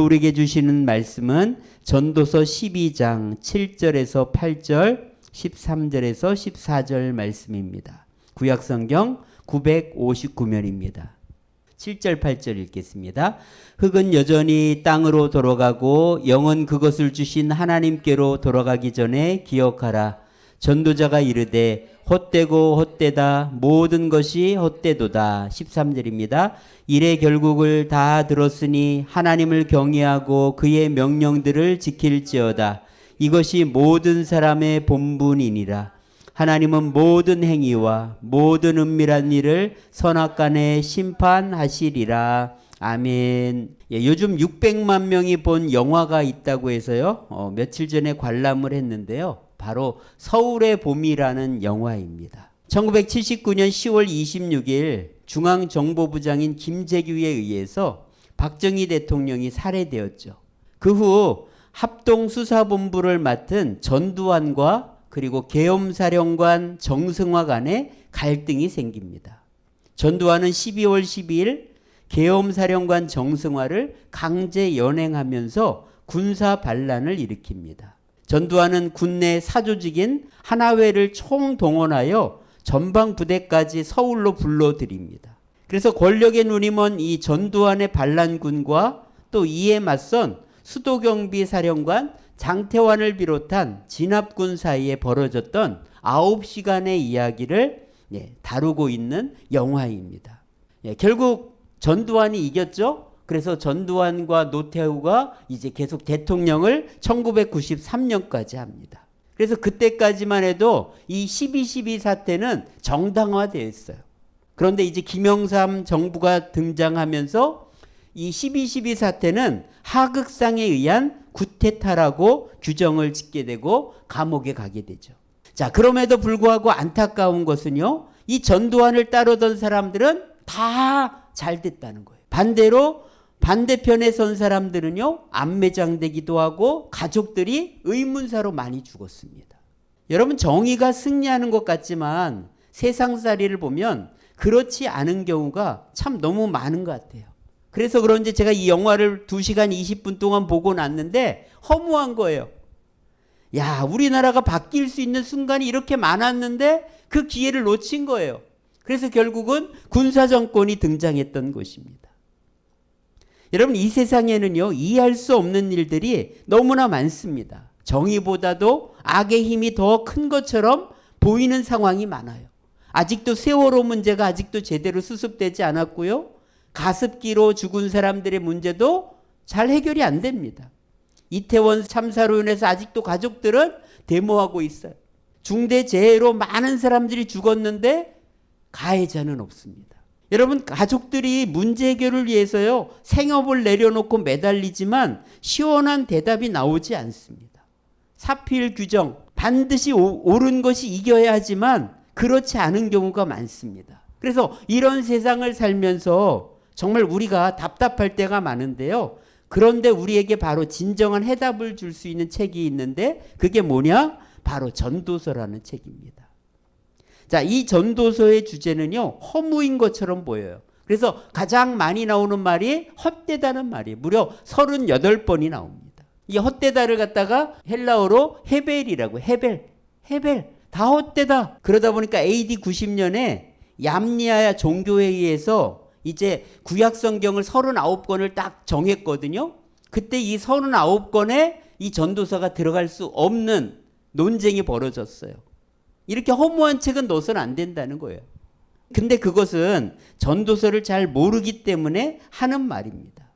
우리에게 주시는 말씀은 전도서 12장 7절에서 8절, 13절에서 14절 말씀입니다. 구약 성경 959면입니다. 7절 8절 읽겠습니다. 흙은 여전히 땅으로 돌아가고 영은 그것을 주신 하나님께로 돌아가기 전에 기억하라. 전도자가 이르되 헛되고 헛되다 모든 것이 헛되도다. 13절입니다. 이래 결국을 다 들었으니 하나님을 경외하고 그의 명령들을 지킬지어다. 이것이 모든 사람의 본분이니라. 하나님은 모든 행위와 모든 은밀한 일을 선악간에 심판하시리라. 아멘. 예, 요즘 600만 명이 본 영화가 있다고 해서요. 어, 며칠 전에 관람을 했는데요. 바로 서울의 봄이라는 영화입니다. 1979년 10월 26일 중앙정보부장인 김재규에 의해서 박정희 대통령이 살해되었죠. 그 후 합동수사본부를 맡은 전두환과 그리고 계엄사령관 정승화 간에 갈등이 생깁니다. 전두환은 12월 12일 계엄사령관 정승화를 강제 연행하면서 군사 반란을 일으킵니다. 전두환은 군내 사조직인 하나회를 총동원하여 전방 부대까지 서울로 불러들입니다. 그래서 권력의 눈이 먼 이 전두환의 반란군과 또 이에 맞선 수도경비 사령관 장태환을 비롯한 진압군 사이에 벌어졌던 9시간의 이야기를 예, 다루고 있는 영화입니다. 예, 결국 전두환이 이겼죠. 그래서 전두환과 노태우가 이제 계속 대통령을 1993년까지 합니다. 그래서 그때까지만 해도 이 12.12 사태는 정당화되었어요. 그런데 이제 김영삼 정부가 등장하면서 이 12.12 사태는 하극상에 의한 구테타라고 규정을 짓게 되고 감옥에 가게 되죠. 자, 그럼에도 불구하고 안타까운 것은요, 이 전두환을 따르던 사람들은 다 잘 됐다는 거예요. 반대로 반대편에 선 사람들은요, 안 매장되기도 하고 가족들이 의문사로 많이 죽었습니다. 여러분, 정의가 승리하는 것 같지만 세상살이를 보면 그렇지 않은 경우가 참 너무 많은 것 같아요. 그래서 그런지 제가 이 영화를 2시간 20분 동안 보고 났는데 허무한 거예요. 야, 우리나라가 바뀔 수 있는 순간이 이렇게 많았는데 그 기회를 놓친 거예요. 그래서 결국은 군사정권이 등장했던 것입니다. 여러분, 이 세상에는요, 이해할 수 없는 일들이 너무나 많습니다. 정의보다도 악의 힘이 더 큰 것처럼 보이는 상황이 많아요. 아직도 세월호 문제가 아직도 제대로 수습되지 않았고요. 가습기로 죽은 사람들의 문제도 잘 해결이 안 됩니다. 이태원 참사로 인해서 아직도 가족들은 데모하고 있어요. 중대 재해로 많은 사람들이 죽었는데 가해자는 없습니다. 여러분 가족들이 문제 해결을 위해서요 생업을 내려놓고 매달리지만 시원한 대답이 나오지 않습니다. 사필 규정 반드시 오, 옳은 것이 이겨야 하지만 그렇지 않은 경우가 많습니다. 그래서 이런 세상을 살면서 정말 우리가 답답할 때가 많은데요. 그런데 우리에게 바로 진정한 해답을 줄 수 있는 책이 있는데 그게 뭐냐? 바로 전도서라는 책입니다. 자, 이 전도서의 주제는요, 허무인 것처럼 보여요. 그래서 가장 많이 나오는 말이 헛되다는 말이에요. 무려 38번이 나옵니다. 이 헛되다를 갖다가 헬라어로 헤벨이라고, 헤벨, 헤벨, 다 헛되다. 그러다 보니까 AD 90년에 얌니아야 종교회의에서 이제 구약 성경을 39권을 딱 정했거든요. 그때 이 39권에 이 전도서가 들어갈 수 없는 논쟁이 벌어졌어요. 이렇게 허무한 책은 넣어서는 안 된다는 거예요. 근데 그것은 전도서를 잘 모르기 때문에 하는 말입니다.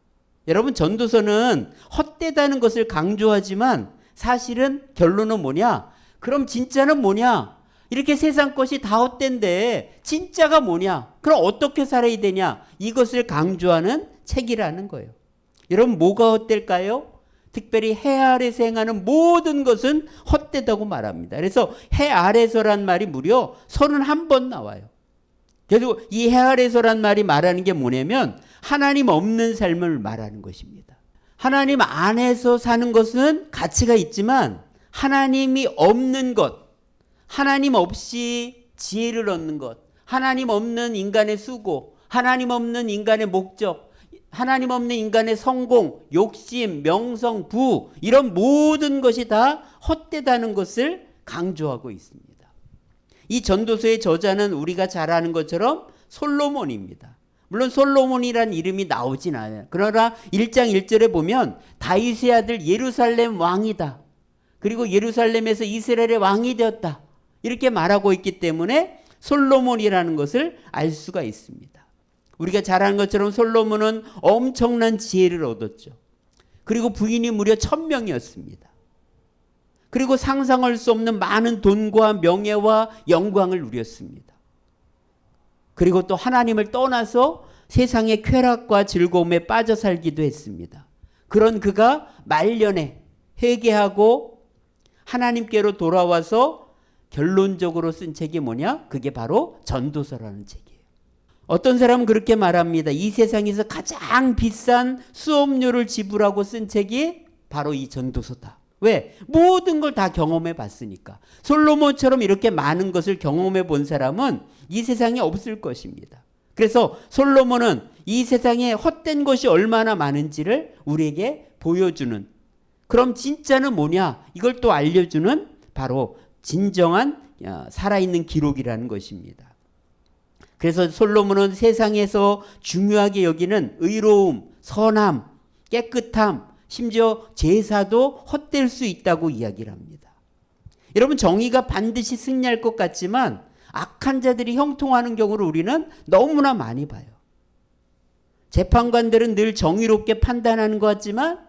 여러분, 전도서는 헛되다는 것을 강조하지만 사실은 결론은 뭐냐? 그럼 진짜는 뭐냐? 이렇게 세상 것이 다 헛된데 진짜가 뭐냐? 그럼 어떻게 살아야 되냐? 이것을 강조하는 책이라는 거예요. 여러분, 뭐가 헛될까요? 특별히 해 아래서 행하는 모든 것은 헛되다고 말합니다. 그래서 해 아래서란 말이 무려 31번 나와요. 그래서 이 해 아래서란 말이 말하는 게 뭐냐면 하나님 없는 삶을 말하는 것입니다. 하나님 안에서 사는 것은 가치가 있지만 하나님이 없는 것, 하나님 없이 지혜를 얻는 것, 하나님 없는 인간의 수고, 하나님 없는 인간의 목적, 하나님 없는 인간의 성공, 욕심, 명성, 부 이런 모든 것이 다 헛되다는 것을 강조하고 있습니다. 이 전도서의 저자는 우리가 잘 아는 것처럼 솔로몬입니다. 물론 솔로몬이란 이름이 나오진 않아요. 그러나 1장 1절에 보면 다윗의 아들 예루살렘 왕이다. 그리고 예루살렘에서 이스라엘의 왕이 되었다. 이렇게 말하고 있기 때문에 솔로몬이라는 것을 알 수가 있습니다. 우리가 잘 아는 것처럼 솔로몬은 엄청난 지혜를 얻었죠. 그리고 부인이 무려 천명이었습니다. 그리고 상상할 수 없는 많은 돈과 명예와 영광을 누렸습니다. 그리고 또 하나님을 떠나서 세상의 쾌락과 즐거움에 빠져 살기도 했습니다. 그런 그가 말년에 회개하고 하나님께로 돌아와서 결론적으로 쓴 책이 뭐냐? 그게 바로 전도서라는 책이에요. 어떤 사람은 그렇게 말합니다. 이 세상에서 가장 비싼 수업료를 지불하고 쓴 책이 바로 이 전도서다. 왜? 모든 걸 다 경험해 봤으니까. 솔로몬처럼 이렇게 많은 것을 경험해 본 사람은 이 세상에 없을 것입니다. 그래서 솔로몬은 이 세상에 헛된 것이 얼마나 많은지를 우리에게 보여주는 그럼 진짜는 뭐냐? 이걸 또 알려주는 바로 진정한 어, 살아있는 기록이라는 것입니다. 그래서 솔로몬은 세상에서 중요하게 여기는 의로움, 선함, 깨끗함, 심지어 제사도 헛될 수 있다고 이야기를 합니다. 여러분 정의가 반드시 승리할 것 같지만 악한 자들이 형통하는 경우를 우리는 너무나 많이 봐요. 재판관들은 늘 정의롭게 판단하는 것 같지만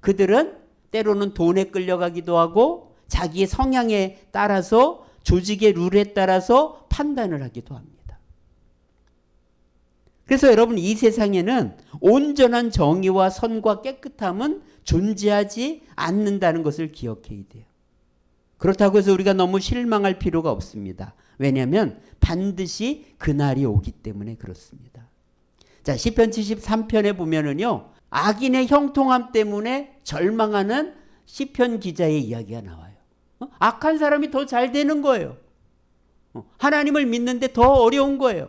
그들은 때로는 돈에 끌려가기도 하고 자기의 성향에 따라서 조직의 룰에 따라서 판단을 하기도 합니다. 그래서 여러분 이 세상에는 온전한 정의와 선과 깨끗함은 존재하지 않는다는 것을 기억해야 돼요. 그렇다고 해서 우리가 너무 실망할 필요가 없습니다. 왜냐하면 반드시 그날이 오기 때문에 그렇습니다. 자, 시편 73편에 보면은요. 악인의 형통함 때문에 절망하는 시편 기자의 이야기가 나와요. 어? 악한 사람이 더 잘 되는 거예요. 어, 하나님을 믿는데 더 어려운 거예요.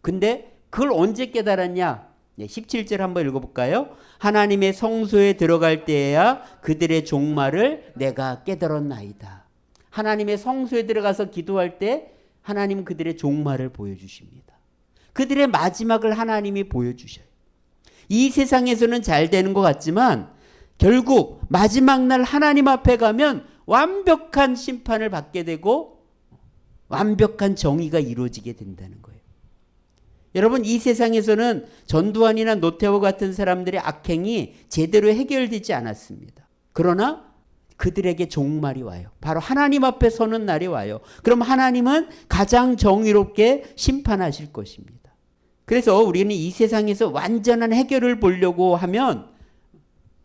근데 그걸 언제 깨달았냐? 17절 한번 읽어볼까요? 하나님의 성소에 들어갈 때에야 그들의 종말을 내가 깨달았나이다. 하나님의 성소에 들어가서 기도할 때 하나님 그들의 종말을 보여주십니다. 그들의 마지막을 하나님이 보여주셔요. 이 세상에서는 잘 되는 것 같지만 결국 마지막 날 하나님 앞에 가면 완벽한 심판을 받게 되고 완벽한 정의가 이루어지게 된다는 거예요. 여러분 이 세상에서는 전두환이나 노태우 같은 사람들의 악행이 제대로 해결되지 않았습니다. 그러나 그들에게 종말이 와요. 바로 하나님 앞에 서는 날이 와요. 그럼 하나님은 가장 정의롭게 심판하실 것입니다. 그래서 우리는 이 세상에서 완전한 해결을 보려고 하면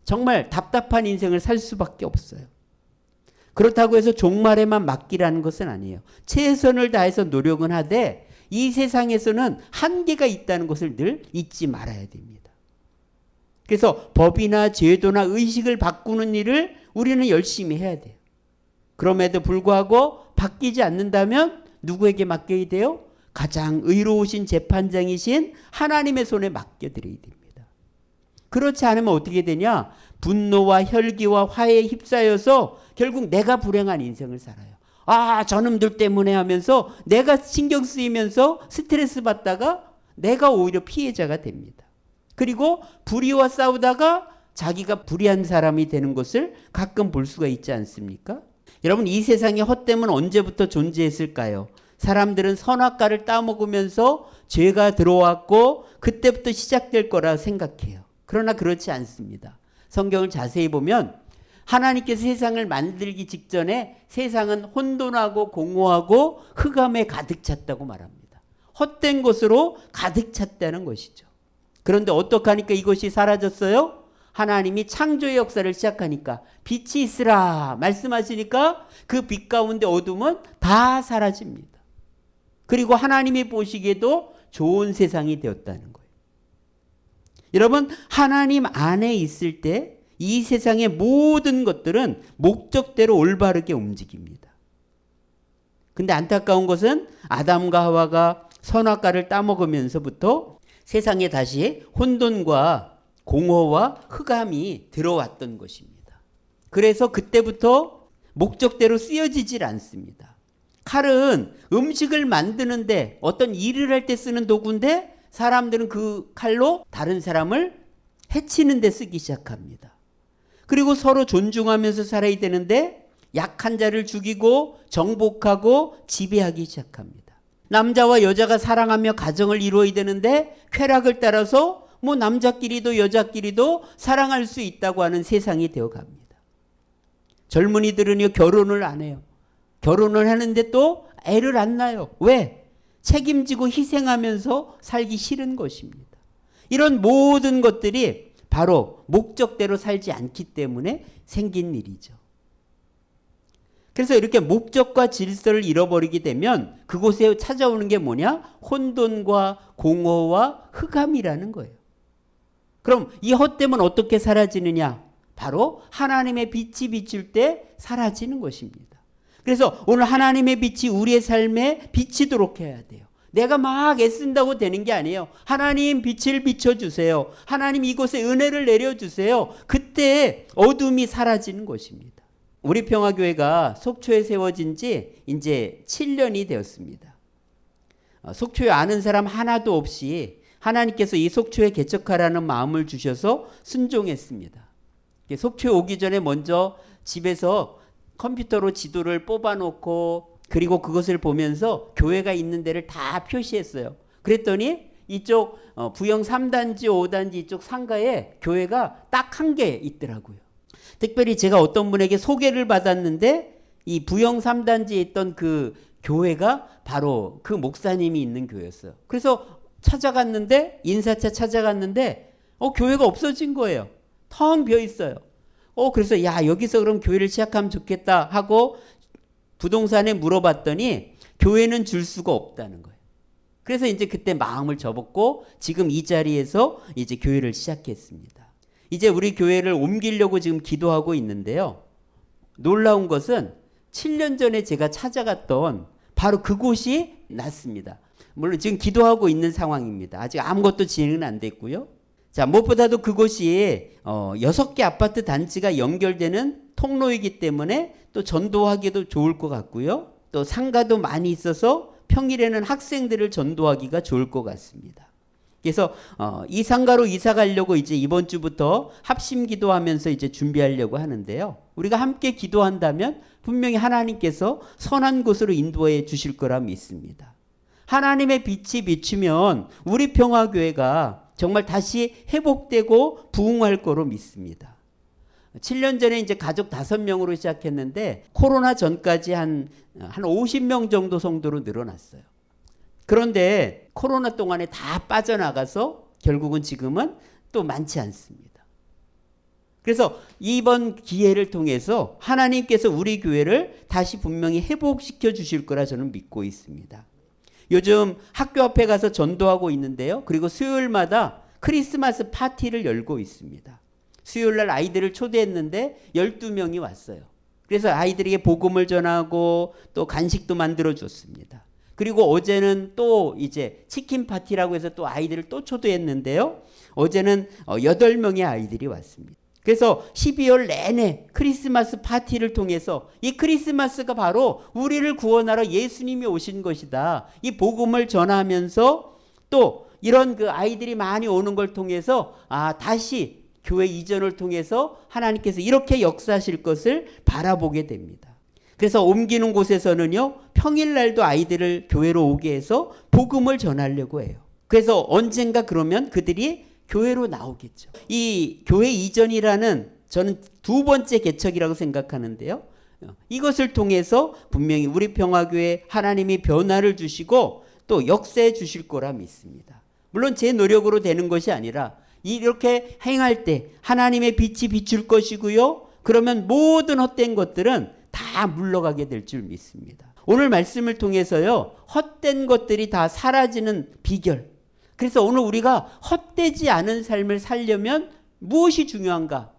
정말 답답한 인생을 살 수밖에 없어요. 그렇다고 해서 종말에만 맡기라는 것은 아니에요. 최선을 다해서 노력은 하되 이 세상에서는 한계가 있다는 것을 늘 잊지 말아야 됩니다. 그래서 법이나 제도나 의식을 바꾸는 일을 우리는 열심히 해야 돼요. 그럼에도 불구하고 바뀌지 않는다면 누구에게 맡겨야 돼요? 가장 의로우신 재판장이신 하나님의 손에 맡겨드려야 됩니다. 그렇지 않으면 어떻게 되냐? 분노와 혈기와 화에 휩싸여서 결국 내가 불행한 인생을 살아요. 아, 저놈들 때문에 하면서 내가 신경 쓰이면서 스트레스 받다가 내가 오히려 피해자가 됩니다. 그리고 불의와 싸우다가 자기가 불의한 사람이 되는 것을 가끔 볼 수가 있지 않습니까? 여러분, 이 세상에 헛됨은 언제부터 존재했을까요? 사람들은 선악과를 따먹으면서 죄가 들어왔고 그때부터 시작될 거라 생각해요. 그러나 그렇지 않습니다. 성경을 자세히 보면 하나님께서 세상을 만들기 직전에 세상은 혼돈하고 공허하고 흑암에 가득 찼다고 말합니다. 헛된 것으로 가득 찼다는 것이죠. 그런데 어떡하니까 이것이 사라졌어요? 하나님이 창조의 역사를 시작하니까 빛이 있으라 말씀하시니까 그 빛 가운데 어둠은 다 사라집니다. 그리고 하나님이 보시기에도 좋은 세상이 되었다는 거예요. 여러분, 하나님 안에 있을 때 이 세상의 모든 것들은 목적대로 올바르게 움직입니다. 근데 안타까운 것은 아담과 하와가 선악과를 따먹으면서부터 세상에 다시 혼돈과 공허와 흑암이 들어왔던 것입니다. 그래서 그때부터 목적대로 쓰여지질 않습니다. 칼은 음식을 만드는데 어떤 일을 할 때 쓰는 도구인데 사람들은 그 칼로 다른 사람을 해치는 데 쓰기 시작합니다. 그리고 서로 존중하면서 살아야 되는데 약한 자를 죽이고 정복하고 지배하기 시작합니다. 남자와 여자가 사랑하며 가정을 이루어야 되는데 쾌락을 따라서 뭐 남자끼리도 여자끼리도 사랑할 수 있다고 하는 세상이 되어 갑니다. 젊은이들은요 결혼을 안 해요. 결혼을 하는데 또 애를 안 낳아요. 왜? 책임지고 희생하면서 살기 싫은 것입니다. 이런 모든 것들이 바로 목적대로 살지 않기 때문에 생긴 일이죠. 그래서 이렇게 목적과 질서를 잃어버리게 되면 그곳에 찾아오는 게 뭐냐? 혼돈과 공허와 흑암이라는 거예요. 그럼 이 헛됨은 어떻게 사라지느냐? 바로 하나님의 빛이 비칠 때 사라지는 것입니다. 그래서 오늘 하나님의 빛이 우리의 삶에 비치도록 해야 돼요. 내가 막 애쓴다고 되는 게 아니에요. 하나님 빛을 비춰주세요. 하나님 이곳에 은혜를 내려주세요. 그때 어둠이 사라지는 것입니다. 우리 평화교회가 속초에 세워진 지 이제 7년이 되었습니다. 어, 속초에 아는 사람 하나도 없이 하나님께서 이 속초에 개척하라는 마음을 주셔서 순종했습니다. 속초에 오기 전에 먼저 집에서 컴퓨터로 지도를 뽑아놓고 그리고 그것을 보면서 교회가 있는 데를 다 표시했어요. 그랬더니 이쪽 어, 부영 3단지, 5단지 이쪽 상가에 교회가 딱 한 개 있더라고요. 특별히 제가 어떤 분에게 소개를 받았는데 이 부영 3단지에 있던 그 교회가 바로 그 목사님이 있는 교회였어요. 그래서 찾아갔는데 인사차 찾아갔는데 어 교회가 없어진 거예요. 텅 비어 있어요. 어 그래서 야 여기서 그럼 교회를 시작하면 좋겠다 하고 부동산에 물어봤더니 교회는 줄 수가 없다는 거예요. 그래서 이제 그때 마음을 접었고 지금 이 자리에서 이제 교회를 시작했습니다. 이제 우리 교회를 옮기려고 지금 기도하고 있는데요. 놀라운 것은 7년 전에 제가 찾아갔던 바로 그곳이 낫습니다. 물론 지금 기도하고 있는 상황입니다. 아직 아무것도 진행은 안 됐고요. 자, 무엇보다도 그곳이 어, 6개 아파트 단지가 연결되는 통로이기 때문에 또 전도하기도 좋을 것 같고요. 또 상가도 많이 있어서 평일에는 학생들을 전도하기가 좋을 것 같습니다. 그래서 어, 이 상가로 이사 가려고 이제 이번 주부터 합심 기도하면서 이제 준비하려고 하는데요. 우리가 함께 기도한다면 분명히 하나님께서 선한 곳으로 인도해 주실 거라 믿습니다. 하나님의 빛이 비추면 우리 평화교회가 정말 다시 회복되고 부흥할 거로 믿습니다. 7년 전에 이제 가족 5명으로 시작했는데 코로나 전까지 한, 한 50명 정도 성도로 늘어났어요. 그런데 코로나 동안에 다 빠져나가서 결국은 지금은 또 많지 않습니다. 그래서 이번 기회를 통해서 하나님께서 우리 교회를 다시 분명히 회복시켜 주실 거라 저는 믿고 있습니다. 요즘 학교 앞에 가서 전도하고 있는데요. 그리고 수요일마다 크리스마스 파티를 열고 있습니다. 수요일 날 아이들을 초대했는데 12명이 왔어요. 그래서 아이들에게 복음을 전하고 또 간식도 만들어 줬습니다. 그리고 어제는 또 이제 치킨 파티라고 해서 또 아이들을 또 초대했는데요. 어제는 8명의 아이들이 왔습니다. 그래서 12월 내내 크리스마스 파티를 통해서 이 크리스마스가 바로 우리를 구원하러 예수님이 오신 것이다. 이 복음을 전하면서 또 이런 그 아이들이 많이 오는 걸 통해서 아 다시 교회 이전을 통해서 하나님께서 이렇게 역사하실 것을 바라보게 됩니다. 그래서 옮기는 곳에서는요 평일날도 아이들을 교회로 오게 해서 복음을 전하려고 해요. 그래서 언젠가 그러면 그들이 교회로 나오겠죠. 이 교회 이전이라는 저는 두 번째 개척이라고 생각하는데요. 이것을 통해서 분명히 우리 평화교회 하나님이 변화를 주시고 또 역사해 주실 거라 믿습니다. 물론 제 노력으로 되는 것이 아니라 이렇게 행할 때 하나님의 빛이 비출 것이고요. 그러면 모든 헛된 것들은 다 물러가게 될 줄 믿습니다. 오늘 말씀을 통해서요. 헛된 것들이 다 사라지는 비결. 그래서 오늘 우리가 헛되지 않은 삶을 살려면 무엇이 중요한가?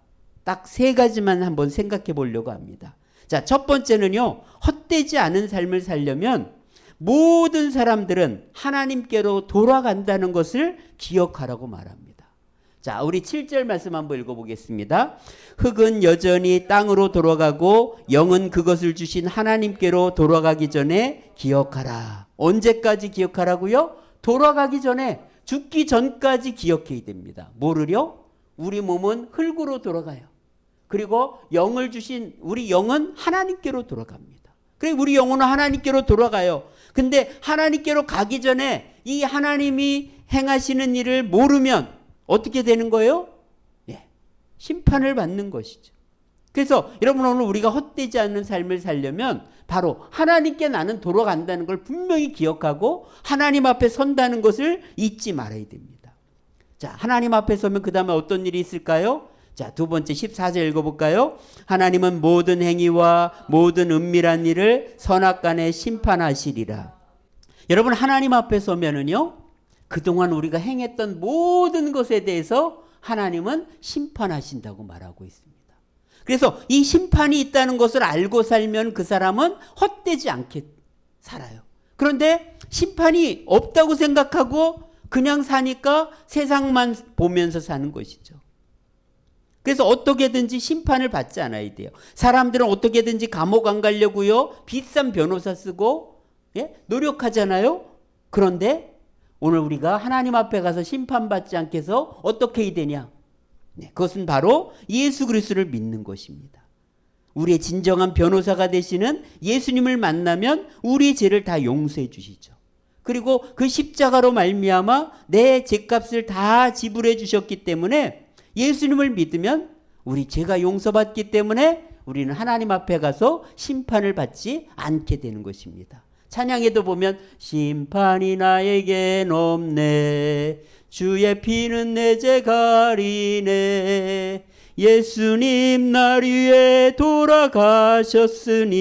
딱 세 가지만 한번 생각해 보려고 합니다. 자, 첫 번째는요. 헛되지 않은 삶을 살려면 모든 사람들은 하나님께로 돌아간다는 것을 기억하라고 말합니다. 자, 우리 7절 말씀 한번 읽어보겠습니다. 흙은 여전히 땅으로 돌아가고 영은 그것을 주신 하나님께로 돌아가기 전에 기억하라. 언제까지 기억하라고요? 돌아가기 전에 죽기 전까지 기억해야 됩니다. 뭐를요? 우리 몸은 흙으로 돌아가요. 그리고 영을 주신 우리 영은 하나님께로 돌아갑니다. 그래 우리 영혼은 하나님께로 돌아가요. 근데 하나님께로 가기 전에 이 하나님이 행하시는 일을 모르면 어떻게 되는 거예요? 예. 심판을 받는 것이죠. 그래서 여러분 오늘 우리가 헛되지 않는 삶을 살려면 바로 하나님께 나는 돌아간다는 걸 분명히 기억하고 하나님 앞에 선다는 것을 잊지 말아야 됩니다. 자, 하나님 앞에 서면 그 다음에 어떤 일이 있을까요? 자, 두 번째 14절 읽어볼까요? 하나님은 모든 행위와 모든 은밀한 일을 선악간에 심판하시리라. 여러분, 하나님 앞에 서면은요, 그동안 우리가 행했던 모든 것에 대해서 하나님은 심판하신다고 말하고 있습니다. 그래서 이 심판이 있다는 것을 알고 살면 그 사람은 헛되지 않게 살아요. 그런데 심판이 없다고 생각하고 그냥 사니까 세상만 보면서 사는 것이죠. 그래서 어떻게든지 심판을 받지 않아야 돼요. 사람들은 어떻게든지 감옥 안 가려고요. 비싼 변호사 쓰고 예? 노력하잖아요. 그런데 오늘 우리가 하나님 앞에 가서 심판받지 않게 해서 어떻게 해야 되냐? 네, 그것은 바로 예수 그리스도를 믿는 것입니다. 우리의 진정한 변호사가 되시는 예수님을 만나면 우리의 죄를 다 용서해 주시죠. 그리고 그 십자가로 말미암아 내 죄값을 다 지불해 주셨기 때문에 예수님을 믿으면 우리 죄가 용서받기 때문에 우리는 하나님 앞에 가서 심판을 받지 않게 되는 것입니다. 찬양에도 보면 심판이 나에겐 없네 주의 피는 내 죄 가리네 예수님 날 위해 돌아가셨으니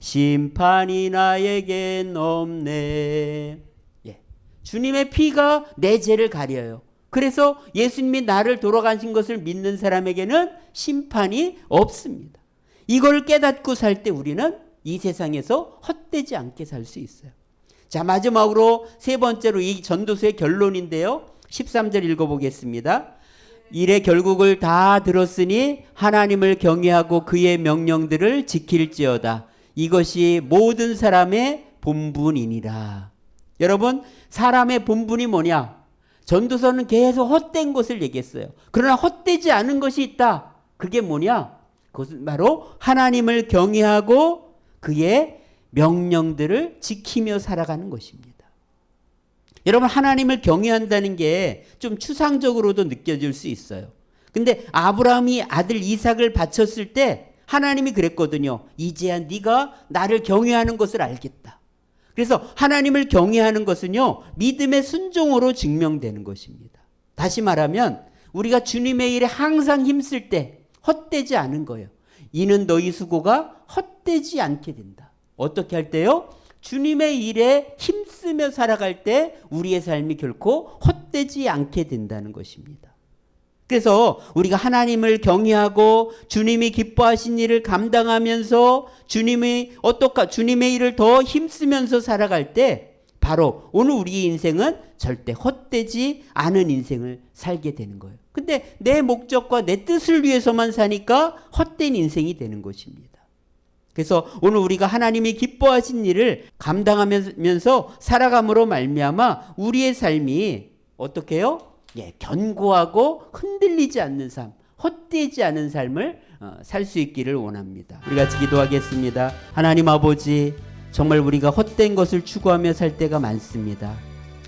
심판이 나에겐 없네 예. 주님의 피가 내 죄를 가려요 그래서 예수님이 나를 돌아가신 것을 믿는 사람에게는 심판이 없습니다 이걸 깨닫고 살 때 우리는 이 세상에서 헛되지 않게 살 수 있어요. 자, 마지막으로 세 번째로 이 전도서의 결론인데요. 13절 읽어보겠습니다. 일의 결국을 다 들었으니 하나님을 경외하고 그의 명령들을 지킬지어다. 이것이 모든 사람의 본분이니라. 여러분, 사람의 본분이 뭐냐? 전도서는 계속 헛된 것을 얘기했어요. 그러나 헛되지 않은 것이 있다. 그게 뭐냐? 그것은 바로 하나님을 경외하고 그의 명령들을 지키며 살아가는 것입니다. 여러분 하나님을 경외한다는 게 좀 추상적으로도 느껴질 수 있어요. 근데 아브라함이 아들 이삭을 바쳤을 때 하나님이 그랬거든요. 이제야 네가 나를 경외하는 것을 알겠다. 그래서 하나님을 경외하는 것은요. 믿음의 순종으로 증명되는 것입니다. 다시 말하면 우리가 주님의 일에 항상 힘쓸 때 헛되지 않은 거예요. 이는 너희 수고가 헛되지 않게 된다. 어떻게 할 때요? 주님의 일에 힘쓰며 살아갈 때 우리의 삶이 결코 헛되지 않게 된다는 것입니다. 그래서 우리가 하나님을 경외하고 주님이 기뻐하신 일을 감당하면서 주님이 어떻까 주님의 일을 더 힘쓰면서 살아갈 때 바로 오늘 우리 인생은 절대 헛되지 않은 인생을 살게 되는 거예요. 근데 내 목적과 내 뜻을 위해서만 사니까 헛된 인생이 되는 것입니다. 그래서 오늘 우리가 하나님이 기뻐하신 일을 감당하면서 살아감으로 말미암아 우리의 삶이 어떻게요? 예, 견고하고 흔들리지 않는 삶, 헛되지 않은 삶을 어, 살수 있기를 원합니다. 우리 같이 기도하겠습니다. 하나님 아버지, 정말 우리가 헛된 것을 추구하며 살 때가 많습니다.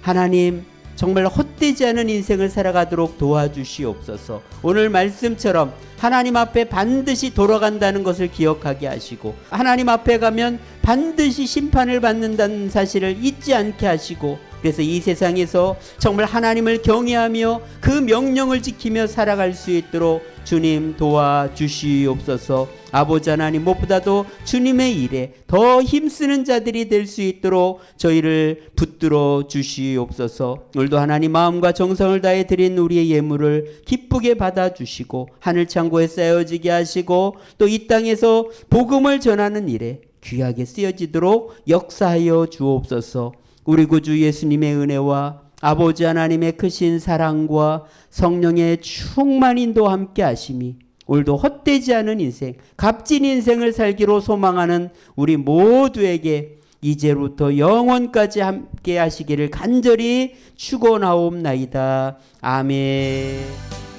하나님, 정말 헛되지 않은 인생을 살아가도록 도와주시옵소서. 오늘 말씀처럼 하나님 앞에 반드시 돌아간다는 것을 기억하게 하시고 하나님 앞에 가면 반드시 심판을 받는다는 사실을 잊지 않게 하시고 그래서 이 세상에서 정말 하나님을 경외하며 그 명령을 지키며 살아갈 수 있도록 주님 도와주시옵소서. 아버지 하나님 무엇보다도 주님의 일에 더 힘쓰는 자들이 될 수 있도록 저희를 붙들어 주시옵소서. 오늘도 하나님 마음과 정성을 다해 드린 우리의 예물을 기쁘게 받아 주시고 하늘 창고에 쌓여지게 하시고 또 이 땅에서 복음을 전하는 일에 귀하게 쓰여지도록 역사하여 주옵소서. 우리 구주 예수님의 은혜와 아버지 하나님의 크신 사랑과 성령의 충만 인도 함께 하심이 오늘도 헛되지 않은 인생, 값진 인생을 살기로 소망하는 우리 모두에게 이제부터 영원까지 함께 하시기를 간절히 축원하옵나이다. 아멘.